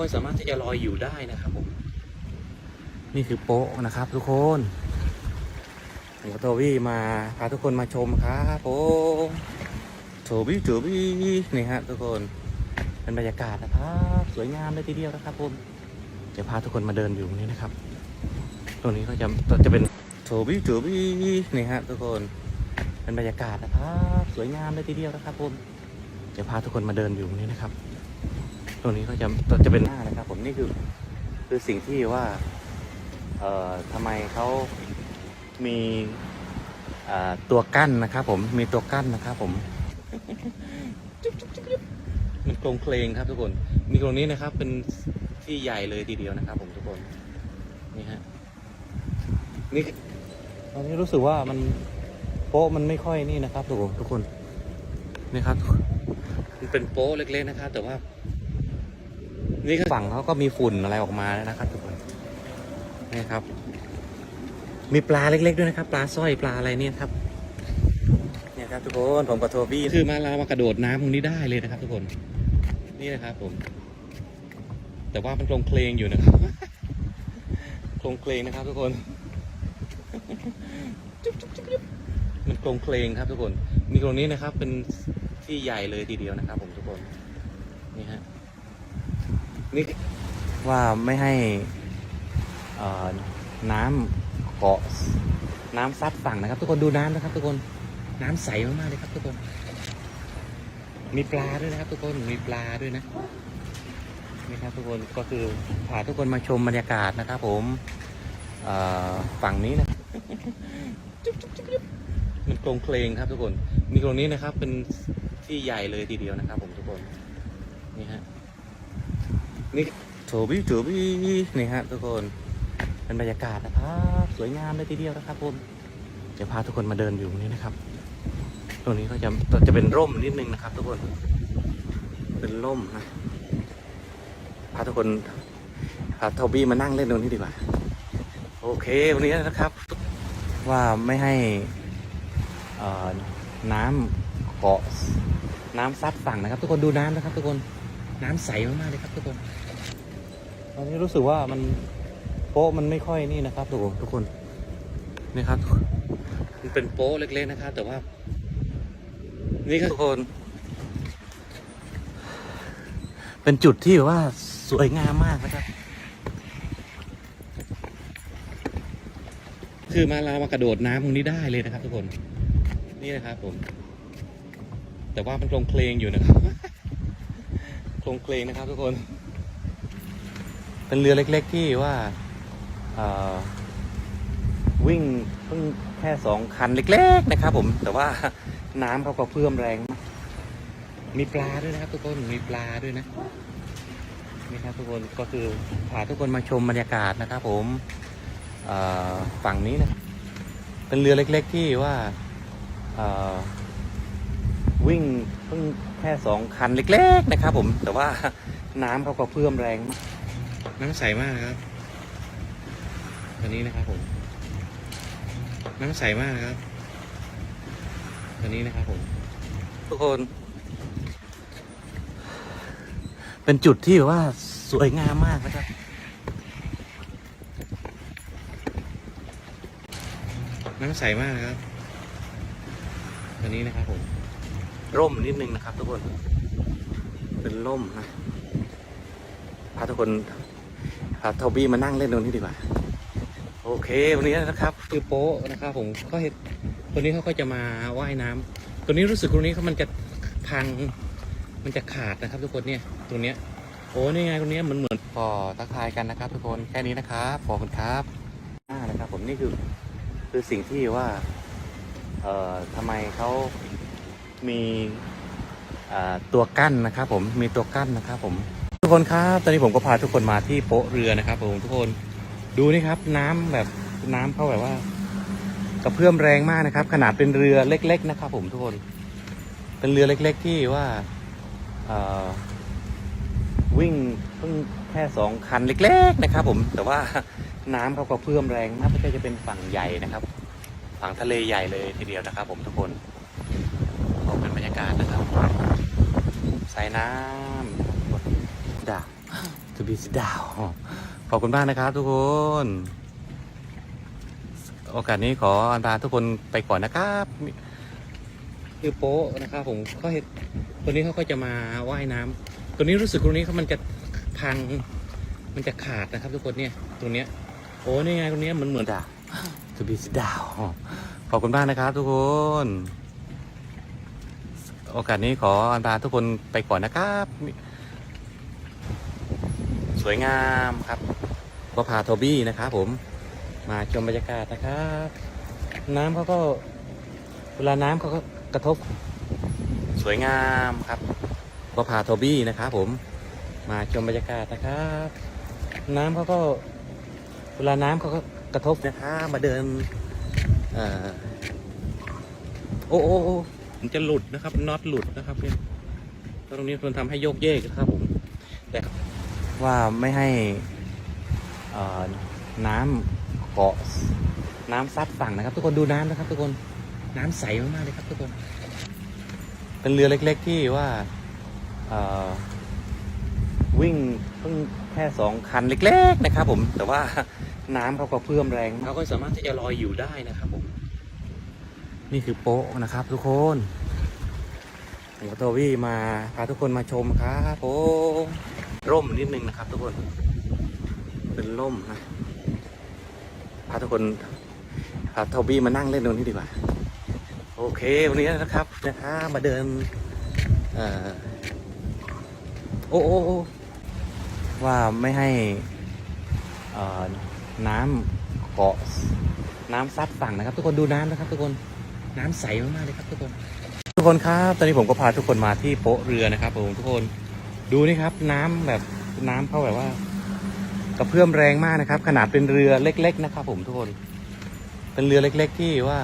ก็สามารถที่จะลอยอยู่ได้นะครับผมนี่คือโป๊ะนะครับ ทุกคนผมกับโทบี้มาพาทุกคนมาชมครับผมโทบี้โทบี้นี่ฮะทุกคนเป็นบรรยากาศนะครับสวยงามเลยทีเดียวนะครับผมจะพาทุกคนมาเดินอยู่ตรงนี้นะครับ ตรงนี้ก็จะจะเป็นโทบี้โทบี้นี่ฮะทุกคนเป็นบรรยากาศนะครับสวยงามเลยทีเดียวนะครับผมจะพาทุกคนมาเดินอยู่ตรงนี้นะครับ ตรงนี้ก็จะจะเป็นหน้านะครับ ผมนี่คือคือสิ่งที่ว่า เอ่อทำไมเขามีอ่าตัวกั้นนะครับ ผมมีตัวกั้นนะครับ ผมมันโครงเคลงครับทุกคน มีตรงนี้นะครับ เป็นที่ใหญ่เลยทีเดียวนะครับ ผมทุกคนนี่ฮะนี่ตอนนี้รู้สึกว่ามันโป๊ะมันไม่ค่อยนี่นะครับทุกคนทุกคนนี่ครับมันเป็นโป๊ะเล็กๆนะครับ แต่ว่า นี่คือฝั่งเขาก็มีฝุ่นอะไรออกมาแล้วนะครับทุกคนนี่ครับ มีปลาเล็ก ๆ ด้วยนะครับ ปลาสร้อยปลาอะไรเนี่ยครับเนี่ยครับทุกคนผมกับโทบี้คือมาเรามากระโดดน้ำตรงนี้ได้เลยนะครับ ทุกคน นี่นะครับผม แต่ว่ามันโครงเคลงอยู่นะครับโครงเคลงนะครับ ทุกคนมันโครงเคลงครับ ทุกคน มีตรงนี้นะครับ เป็นที่ใหญ่เลยทีเดียวนะครับ ผมทุกคนนี่ฮะ นี่ว่าไม่ให้เอ่อน้ำเกาะน้ำซัดฝั่งนะครับ ทุกคนดูน้ำนะครับ ทุกคนน้ำใสมากๆเลยครับ ทุกคน มีปลาด้วยนะครับ ทุกคนมีปลาด้วยนะนี่ครับทุกคนก็คือพาทุกคนมาชมบรรยากาศนะครับ ผมเอ่อฝั่งนี้นะมันโครงเคลงครับทุกคน มีตรงนี้นะครับ เป็นที่ใหญ่เลยทีเดียวนะครับ ผมทุกคนนี่ฮะ นี่โถบี้โถบี้นี่ฮะทุกคนเป็นบรรยากาศนะครับสวยงามเลยทีเดียวนะครับผมจะพาทุกคนมาเดินอยู่ตรงนี้นะครับ ตรงนี้ก็จะจะเป็นร่มนิดนึงนะครับ ทุกคน เป็นร่มนะพาทุกคนพาโทบี้มานั่งเล่นตรงนี้ดีกว่า โอเควันนี้นะครับ ว่าไม่ให้น้ำเกาะน้ำซัดฝั่งนะครับ ทุกคนดูน้ำนะครับ ทุกคน น้ำใสมากๆเลยครับทุกคน ตอนนี้รู้สึกว่ามันโป๊ะมันไม่ค่อยนี่นะครับทุกคนทุกคนนี่ครับ มันเป็นโป๊ะเล็กๆนะครับ แต่ว่า นี่ครับทุกคน เป็นจุดที่แบบว่าสวยงามมากนะครับ คือมาเรามากระโดดน้ำตรงนี้ได้เลยนะครับ ทุกคน นี่นะครับผม แต่ว่ามันโครงเคลงอยู่นะครับ โครงเคลงนะครับทุกคน เป็นเรือเล็ก ๆที่ว่าวิ่งเพิ่งแค่สองคันเล็ก ๆ นะครับผม แต่ว่าน้ำเขาก็เพิ่มแรง มีปลาด้วยนะครับทุกคน มีปลาด้วยนะ นี่ครับทุกคน ก็คือพาทุกคนมาชมบรรยากาศนะครับผมฝั่งนี้นะ เป็นเรือเล็ก ๆที่ว่า วิ่งเพิ่งแค่สองคันเล็ก ๆ นะครับผมแต่ว่าน้ำเขาก็เพิ่มแรงมากน้ำใสมากนะครับอันนี้นะครับผม น้ำใสมากนะครับอันนี้นะครับผม ทุกคน เป็นจุดที่แบบว่าสวยงามมากนะครับน้ำใสมากนะครับอันนี้นะครับผม ร่มนิดนึงนะครับ ทุกคน เป็นร่มนะพาทุกคนพาโทบี้มานั่งเล่นตรงนี้ดีกว่า โอเค วันนี้นะครับ คือโป๊ะนะครับผมก็เห็นตัวนี้เขาก็จะมาว่ายน้ำตัวนี้รู้สึกตรงนี้เขามันจะพังมันจะขาดนะครับ ทุกคนเนี่ยตรงเนี้ยโอ้นี่ไงตรงเนี้ยเหมือนเหมือนพอทักทายกันนะครับ ทุกคนแค่นี้นะครับขอบคุณครับอ่านะครับ ผมนี่คือคือสิ่งที่ว่า เอ่อทำไมเขา มีตัวกั้นนะครับผมมีตัวกั้นนะครับผมทุกคนครับตอนนี้ผมก็พาทุกคนมาที่โป๊ะเรือนะครับผมทุกคนดูนี่ครับ น้ำแบบน้ำเขาแบบว่ากระเพื่อมแรงมากนะครับ ขนาดเป็นเรือเล็ก ๆ นะครับผมทุกคน เป็นเรือเล็ก ๆ ที่ว่าวิ่งเพิ่งแค่สองคันเล็ก ๆ นะครับ ผมแต่ว่าน้ำเขาก็เพื่อมแรงมากก็จะเป็นฝั่งใหญ่นะครับ ฝั่งทะเลใหญ่เลยทีเดียวนะครับ ผมทุกคน รรยากาศนะครับสายน้ำจ้ะ to be sit down ขอบคุณมากนะครับทุกคน โอกาสนี้ขออันลาทุกคนไปก่อนนะครับคือโป๊ะนะครับผมก็เห็นตัวนี้เขาก็จะมาว่ายน้ำตัวนี้รู้สึกตรงนี้เขามันจะพังมันจะขาดนะครับทุกคนเนี่ยตรงเนี้ยโอ้นี่ไงตรงเนี้ยมันเหมือนดาว to be sit down ขอบคุณมากนะครับทุกคน โอกาสนี้ขออันลาทุกคนไปก่อนนะครับ สวยงามครับก็พาโทบี้นะครับผมมาชมบรรยากาศนะครับ น้ำเขาก็เวลาน้ำเขาก็กระทบ สวยงามครับก็พาโทบี้นะครับผมมาชมบรรยากาศนะครับ น้ำเขาก็เวลาน้ำเขาก็กระทบนะครับมาเดินอ่อโอ้โอ้โอ้ มันจะหลุดนะครับน็อตหลุดนะครับเนี่ยตรงนี้มันทำให้โยกเยกนะครับผมแต่ว่าไม่ให้เอ่อน้ำเกาะน้ำซัดฝั่งนะครับ ทุกคนดูน้ำนะครับ ทุกคนน้ำใสมากๆเลยครับ ทุกคน เป็นเรือเล็ก ๆ ที่ว่าเอ่อวิ่งเพิ่งแค่สองคันเล็ก ๆ นะครับ ผม แต่ว่าน้ำเขาก็เพิ่มแรงเขาก็สามารถที่จะลอยอยู่ได้นะครับผม นี่คือโป๊ะนะครับ ทุกคนผมกับโทวี่มาพาทุกคนมาชมครับผมร่มนิดนึงนะครับ ทุกคน เป็นร่มนะพาทุกคนพาโทบี้มานั่งเล่นตรงนี้ดีกว่า โอเค วันนี้นะครับนะครับมาเดินเอ่อโอ้โอ้ว่าไม่ให้น้ำเกาะน้ำซัดฝั่งนะครับ ทุกคนดูน้ำนะครับ ทุกคน น้ำใสมากๆเลยครับทุกคน ทุกคนครับ ตอนนี้ผมก็พาทุกคนมาที่โป๊ะเรือนะครับผมทุกคนดูนี่ครับ น้ำแบบน้ำเขาแบบว่ากระเพื่อมแรงมากนะครับ ขนาดเป็นเรือเล็ก ๆ นะครับ ผมทุกคน เป็นเรือเล็ก ๆ ที่ว่า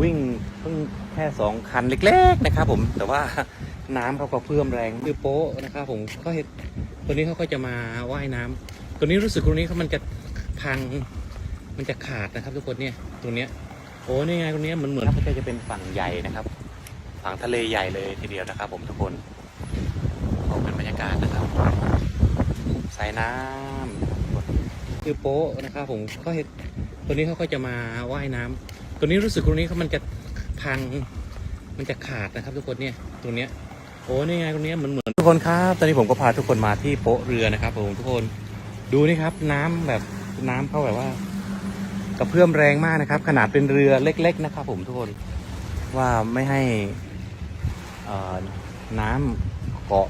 วิ่งเพิ่งแค่สองคันเล็ก ๆ นะครับ ผม แต่ว่าน้ำเขาก็เพื่อมแรงคือโป๊ะนะครับ ผมก็เห็นตัวนี้เขาก็จะมาว่ายน้ำตัวนี้รู้สึกตรงนี้เขามันจะพัง มันจะขาดนะครับทุกคนเนี่ยตรงเนี้ยโอ้นี่ไงตรงเนี้ยมันเหมือนก็จะเป็นฝั่งใหญ่นะครับ ฝั่งทะเลใหญ่เลยทีเดียวนะครับ ผมทุกคนโอ้เป็นบรรยากาศนะครับสายน้ำคือโป๊ะนะครับ ผมก็เห็นตัวนี้เขาก็จะมาว่ายน้ำตัวนี้รู้สึกตรงนี้เขามันจะพังมันจะขาดนะครับ ทุกคนเนี่ยตรงเนี้ยโอ้นี่ไงตรงเนี้ยมันเหมือนทุกคนครับ ตอนนี้ผมก็พาทุกคนมาที่โป๊ะเรือนะครับผมทุกคนดูนี่ครับน้ำแบบน้ำเขาแบบว่า กระเพื่อมแรงมากนะครับ ขนาดเป็นเรือเล็ก ๆ นะครับ ผมทุกคนว่าไม่ให้น้ำเกาะ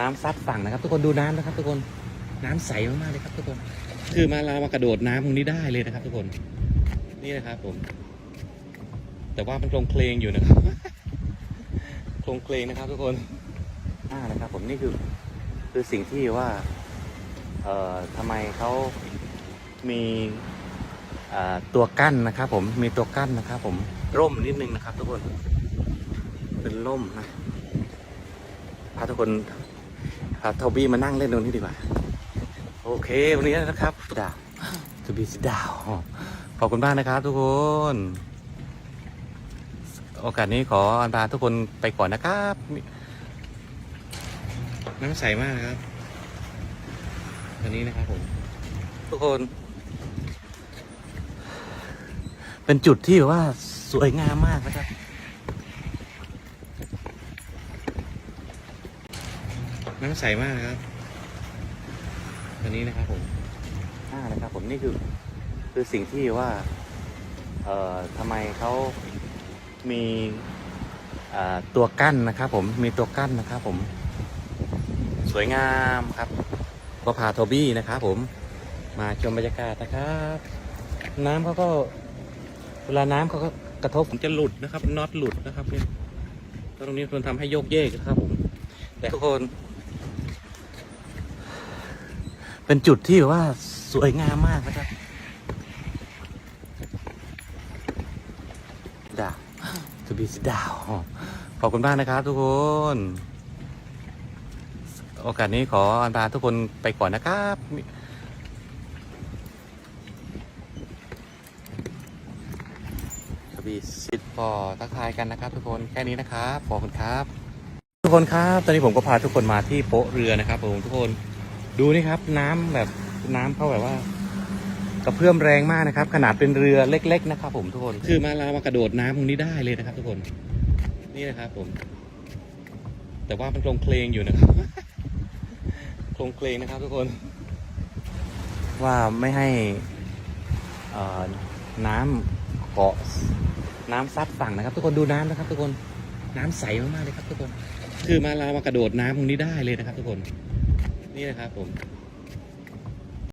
น้ำซัดฝั่งนะครับ ทุกคนดูน้ำนะครับ ทุกคนน้ำใสมากๆเลยครับ ทุกคน คือมาเรามากระโดดน้ำตรงนี้ได้เลยนะครับ ทุกคนนี่นะครับ ผม แต่ว่ามันโคลงเคลงอยู่นะครับโคลงเคลงนะครับ ทุกคนอ่านะครับ ผมนี่คือคือสิ่งที่ว่า เอ่อทำไมเขามี ตัวกั้นนะครับ ผมมีตัวกั้นนะครับ ผมร่มนิดนึงนะครับ ทุกคน เป็นร่มนะพาทุกคนพาโทบี้มานั่งเล่นตรงนี้ดีกว่า โอเค วันนี้นะครับดาวทูบีสดาวขอบคุณมากนะครับ ทุกคน โอกาสนี้ขออันลาทุกคนไปก่อนนะครับน้ำใสมากครับวันนี้นะครับผม ทุกคน เป็นจุดที่แบบว่าสวยงามมากนะครับ น้ำใสมากนะครับวันนี้นะครับผมอ่านะครับผมนี่คือคือสิ่งที่ว่า เอ่อทำไมเขามีอ่าตัวกั้นนะครับ ผมมีตัวกั้นนะครับ ผม สวยงามครับ ก็พาโทบี้นะครับ ผมมาชมบรรยากาศนะครับ น้ำเขาก็ เวลาน้ำเขาก็กระทบผมจะหลุดนะครับน็อตหลุดนะครับเนี่ยตรงนี้มันทำให้โยกเยกนะครับผมแต่ทุกคน เป็นจุดที่แบบว่าสวยงามมากนะครับดาวทูบีสดาวขอบคุณมากนะครับ ทุกคน โอกาสนี้ขออันลาทุกคนไปก่อนนะครับทบี สิทธิ์พอทักทายกันนะครับ ทุกคนแค่นี้นะครับขอบคุณครับ ทุกคนครับตอนนี้ผมก็พาทุกคนมาที่โป๊ะเรือนะครับผมทุกคนดูนี่ครับ น้ำแบบน้ำเขาแบบว่ากระเพื่อมแรงมากนะครับ ขนาดเป็นเรือเล็ก ๆ นะครับ ผมทุกคนคือมาเรามากระโดดน้ำตรงนี้ได้เลยนะครับ ทุกคนนี่นะครับผม แต่ว่ามันโคลงเคลงอยู่นะครับโคลงเคลงนะครับ ทุกคน ว่าไม่ให้น้ำเกาะ น้ำซัดฝั่งนะครับ ทุกคนดูน้ำนะครับ ทุกคนน้ำใสมากๆเลยครับ ทุกคน คือมาเรามากระโดดน้ำตรงนี้ได้เลยนะครับ ทุกคน นี่นะครับผม